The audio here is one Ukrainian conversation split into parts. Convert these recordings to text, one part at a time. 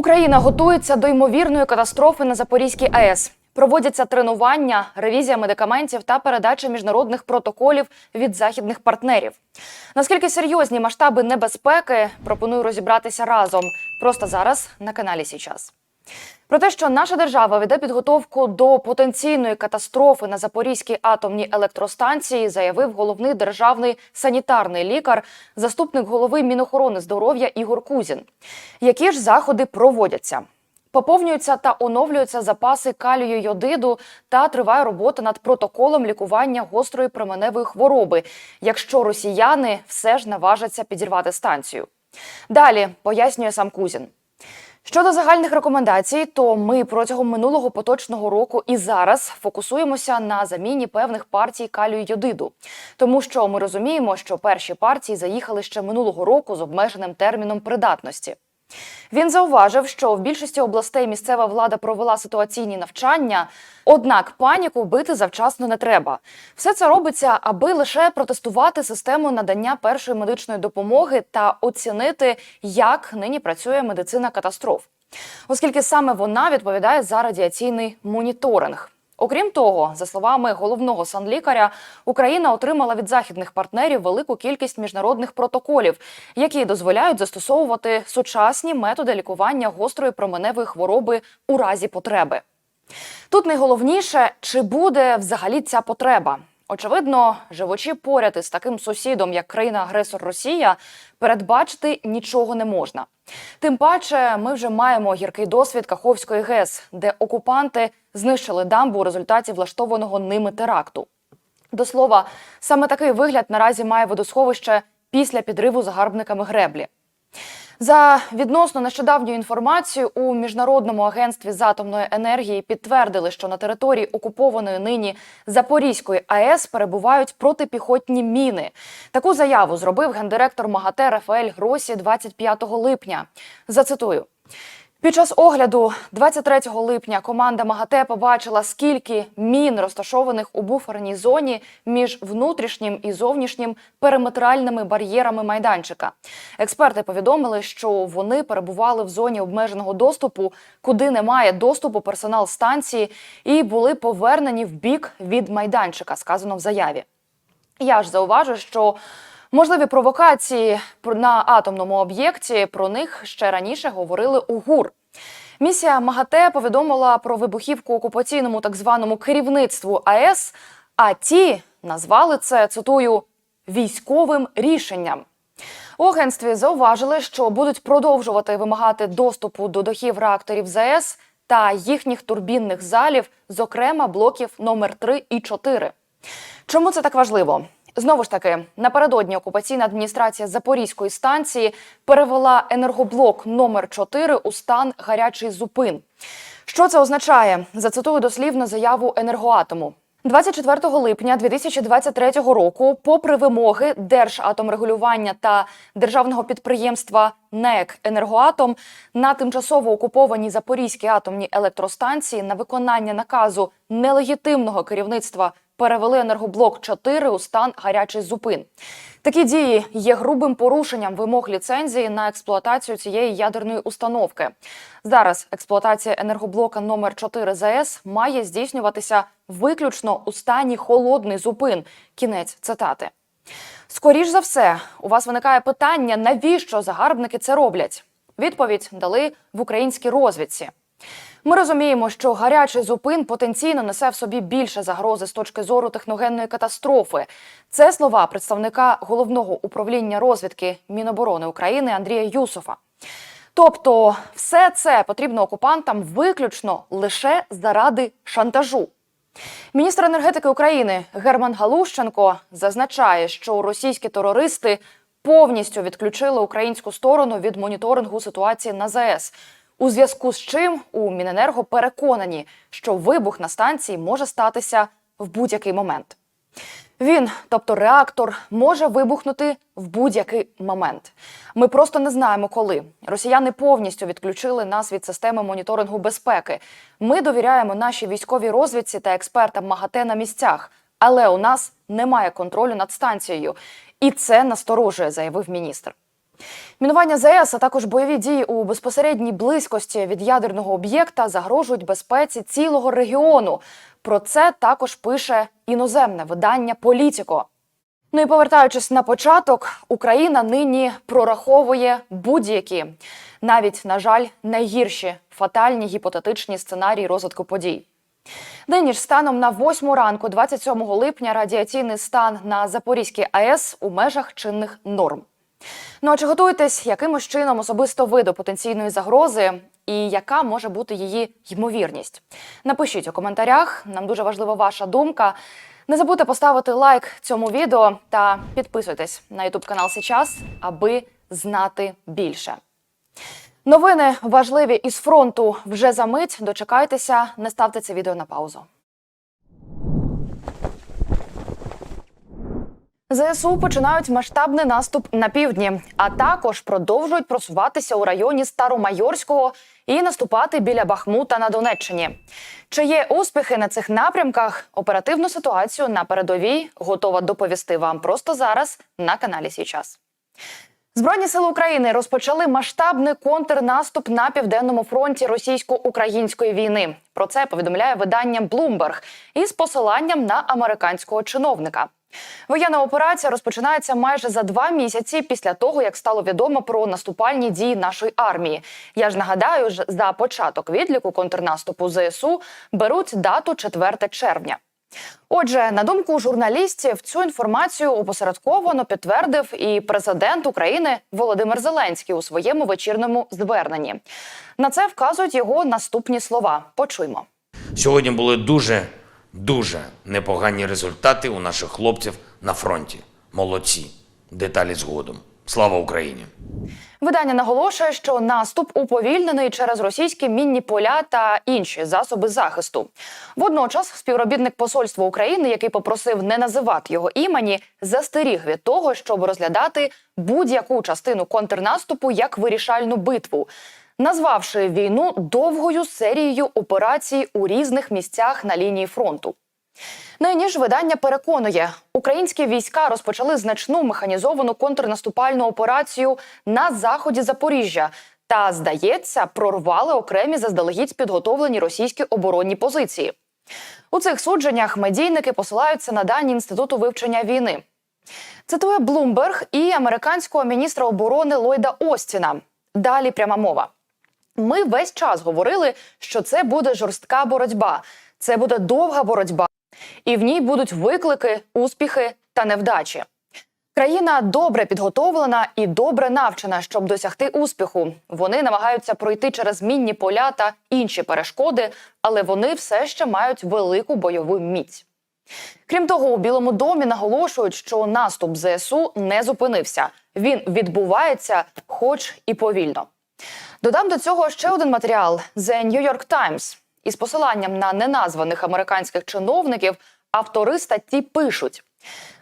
Україна готується до ймовірної катастрофи на Запорізькій АЕС. Проводяться тренування, ревізія медикаментів та передача міжнародних протоколів від західних партнерів. Наскільки серйозні масштаби небезпеки, пропоную розібратися разом. Просто зараз на каналі Січас. Про те, що наша держава веде підготовку до потенційної катастрофи на Запорізькій атомній електростанції, заявив головний державний санітарний лікар, заступник голови Мінохорони здоров'я Ігор Кузін. Які ж заходи проводяться? Поповнюються та оновлюються запаси калію йодиду та триває робота над протоколом лікування гострої променевої хвороби, якщо росіяни все ж наважаться підірвати станцію. Далі пояснює сам Кузін. Щодо загальних рекомендацій, то ми протягом минулого поточного року і зараз фокусуємося на заміні певних партій калію йодиду, тому що ми розуміємо, що перші партії заїхали ще минулого року з обмеженим терміном придатності. Він зауважив, що в більшості областей місцева влада провела ситуаційні навчання, однак паніку бити завчасно не треба. Все це робиться, аби лише протестувати систему надання першої медичної допомоги та оцінити, як нині працює медицина катастроф, оскільки саме вона відповідає за радіаційний моніторинг. Окрім того, за словами головного санлікаря, Україна отримала від західних партнерів велику кількість міжнародних протоколів, які дозволяють застосовувати сучасні методи лікування гострої променевої хвороби у разі потреби. Тут найголовніше, чи буде взагалі ця потреба. Очевидно, живучи поряд із таким сусідом, як країна-агресор Росія, передбачити нічого не можна. Тим паче, ми вже маємо гіркий досвід Каховської ГЕС, де окупанти знищили дамбу у результаті влаштованого ними теракту. До слова, саме такий вигляд наразі має водосховище після підриву загарбниками греблі. За відносно нещодавню інформацію у міжнародному агентстві з атомної енергії підтвердили, що на території окупованої нині Запорізької АЕС перебувають протипіхотні міни. Таку заяву зробив гендиректор МАГАТЕ Рафаель Гросі 25 липня. Зацитую. Під час огляду 23 липня команда МАГАТЕ побачила, скільки мін розташованих у буферній зоні між внутрішнім і зовнішнім периметральними бар'єрами майданчика. Експерти повідомили, що вони перебували в зоні обмеженого доступу, куди немає доступу персонал станції, і були повернені в бік від майданчика, сказано в заяві. Я ж зауважу, що можливі провокації на атомному об'єкті про них ще раніше говорили у ГУР. Місія МАГАТЕ повідомила про вибухівку окупаційному так званому керівництву АЕС. А ті назвали це цитую військовим рішенням. У агентстві зауважили, що будуть продовжувати вимагати доступу до дахів реакторів ЗАЕС та їхніх турбінних залів, зокрема блоків номер 3 і 4. Чому це так важливо? Знову ж таки, напередодні окупаційна адміністрація Запорізької станції перевела енергоблок номер 4 у стан гарячий зупин. Що це означає? Зацитую дослівно заяву енергоатому. 24 липня 2023 року, попри вимоги Держатомрегулювання та державного підприємства НЕК Енергоатом на тимчасово окупованій Запорізькій атомній електростанції на виконання наказу нелегітимного керівництва перевели енергоблок 4 у стан гарячий зупин. Такі дії є грубим порушенням вимог ліцензії на експлуатацію цієї ядерної установки. Зараз експлуатація енергоблока номер 4 ЗАЕС має здійснюватися виключно у стані холодний зупин. Кінець цитати. Скоріш за все, у вас виникає питання, навіщо загарбники це роблять? Відповідь дали в українській розвідці. Ми розуміємо, що гарячий зупин потенційно несе в собі більше загрози з точки зору техногенної катастрофи. Це слова представника головного управління розвідки Міноборони України Андрія Юсофа. Тобто, все це потрібно окупантам виключно лише заради шантажу. Міністр енергетики України Герман Галущенко зазначає, що російські терористи повністю відключили українську сторону від моніторингу ситуації на ЗАЕС. У зв'язку з чим у Міненерго переконані, що вибух на станції може статися в будь-який момент. Він, тобто реактор, може вибухнути в будь-який момент. Ми просто не знаємо, коли. Росіяни повністю відключили нас від системи моніторингу безпеки. Ми довіряємо нашій військовій розвідці та експертам МАГАТЕ на місцях, але у нас немає контролю над станцією. І це насторожує, заявив міністр. Мінування ЗС, а також бойові дії у безпосередній близькості від ядерного об'єкта загрожують безпеці цілого регіону. Про це також пише іноземне видання Політіко. Ну і повертаючись на початок, Україна нині прораховує будь-які, навіть на жаль, найгірші фатальні гіпотетичні сценарії розвитку подій. Нині ж станом на 8 ранку, 27 липня, радіаційний стан на Запорізькій АЕС у межах чинних норм. Ну а чи готуєтесь якимось чином особисто ви до потенційної загрози, і яка може бути її ймовірність? Напишіть у коментарях. Нам дуже важлива ваша думка. Не забудьте поставити лайк цьому відео та підписуйтесь на YouTube канал Сейчас, аби знати більше. Новини важливі із фронту вже за мить. Дочекайтеся, не ставте це відео на паузу. ЗСУ починають масштабний наступ на півдні, а також продовжують просуватися у районі Старомайорського і наступати біля Бахмута на Донеччині. Чи є успіхи на цих напрямках? Оперативну ситуацію на передовій готова доповісти вам просто зараз на каналі Січас. Збройні сили України розпочали масштабний контрнаступ на південному фронті російсько-української війни. Про це повідомляє видання Bloomberg із посиланням на американського чиновника. Воєнна операція розпочинається майже за два місяці після того, як стало відомо про наступальні дії нашої армії. Я ж нагадаю, за початок відліку контрнаступу ЗСУ беруть дату 4 червня. Отже, на думку журналістів, цю інформацію опосередковано підтвердив і президент України Володимир Зеленський у своєму вечірньому зверненні. На це вказують його наступні слова. Почуймо. Сьогодні були дуже, дуже непогані результати у наших хлопців на фронті. Молодці. Деталі згодом. Слава Україні! Видання наголошує, що наступ уповільнений через російські мінні поля та інші засоби захисту. Водночас, співробітник посольства України, який попросив не називати його імені, застеріг від того, щоб розглядати будь-яку частину контрнаступу як вирішальну битву, назвавши війну довгою серією операцій у різних місцях на лінії фронту. Нині ж видання переконує, українські війська розпочали значну механізовану контрнаступальну операцію на заході Запоріжжя та, здається, прорвали окремі заздалегідь підготовлені російські оборонні позиції. У цих судженнях медійники посилаються на дані інституту вивчення війни. Цитує Блумберг і американського міністра оборони Ллойда Остіна. Далі пряма мова. Ми весь час говорили, що це буде жорстка боротьба, це буде довга боротьба і в ній будуть виклики, успіхи та невдачі. Країна добре підготовлена і добре навчена, щоб досягти успіху. Вони намагаються пройти через мінні поля та інші перешкоди, але вони все ще мають велику бойову міць. Крім того, у Білому домі наголошують, що наступ ЗСУ не зупинився. Він відбувається, хоч і повільно. Додам до цього ще один матеріал The New York Times. Із посиланням на неназваних американських чиновників автори статті пишуть: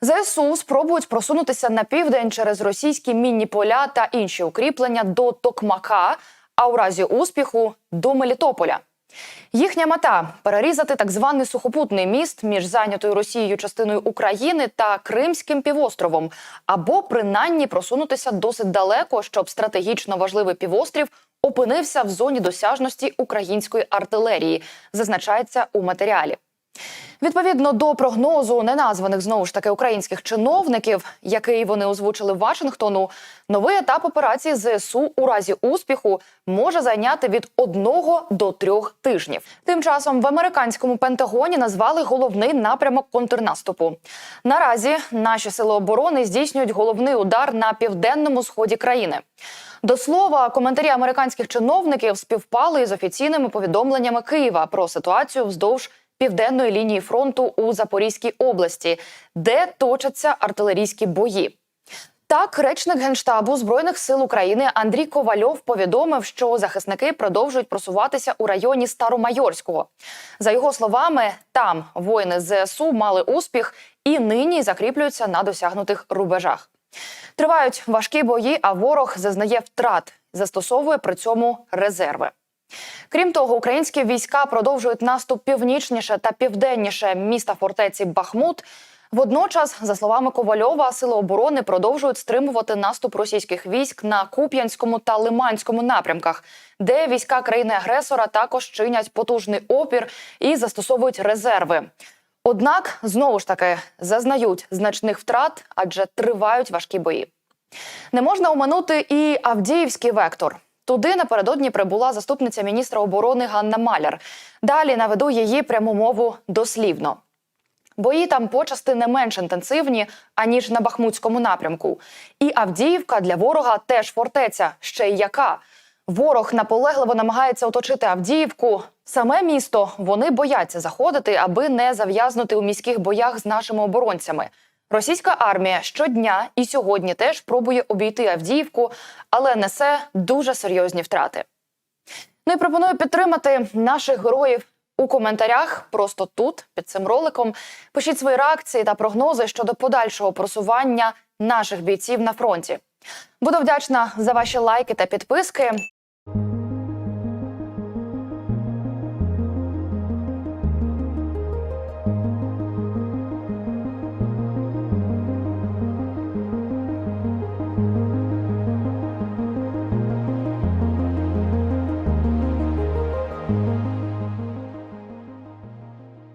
ЗСУ спробують просунутися на південь через російські мінні поля та інші укріплення до Токмака, а у разі успіху до Мелітополя. Їхня мета перерізати так званий сухопутний міст між зайнятою Росією частиною України та Кримським півостровом, або принаймні просунутися досить далеко, щоб стратегічно важливий півострів опинився в зоні досяжності української артилерії, зазначається у матеріалі. Відповідно до прогнозу неназваних знову ж таки українських чиновників, який вони озвучили Вашингтону, новий етап операції ЗСУ у разі успіху може зайняти від одного до трьох тижнів. Тим часом в американському Пентагоні назвали головний напрямок контрнаступу. Наразі наші сили оборони здійснюють головний удар на південному сході країни. До слова, коментарі американських чиновників співпали із офіційними повідомленнями Києва про ситуацію вздовж південної лінії фронту у Запорізькій області, де точаться артилерійські бої. Так, речник генштабу збройних сил України Андрій Ковальов повідомив, що захисники продовжують просуватися у районі Старомайорського. За його словами, там воїни ЗСУ мали успіх і нині закріплюються на досягнутих рубежах. Тривають важкі бої, а ворог зазнає втрат, застосовує при цьому резерви. Крім того, українські війська продовжують наступ північніше та південніше міста фортеці Бахмут. Водночас, за словами Ковальова, сили оборони продовжують стримувати наступ російських військ на Куп'янському та Лиманському напрямках, де війська країни-агресора також чинять потужний опір і застосовують резерви. Однак знову ж таки зазнають значних втрат, адже тривають важкі бої. Не можна оминути і Авдіївський вектор. Туди напередодні прибула заступниця міністра оборони Ганна Маляр. Далі наведу її пряму мову дослівно. Бої там почасти не менш інтенсивні, аніж на Бахмутському напрямку. І Авдіївка для ворога теж фортеця, ще й яка. Ворог наполегливо намагається оточити Авдіївку. Саме місто вони бояться заходити, аби не зав'язнути у міських боях з нашими оборонцями. Російська армія щодня і сьогодні теж пробує обійти Авдіївку, але несе дуже серйозні втрати. Ну і пропоную підтримати наших героїв у коментарях просто тут, під цим роликом. Пишіть свої реакції та прогнози щодо подальшого просування наших бійців на фронті. Буду вдячна за ваші лайки та підписки.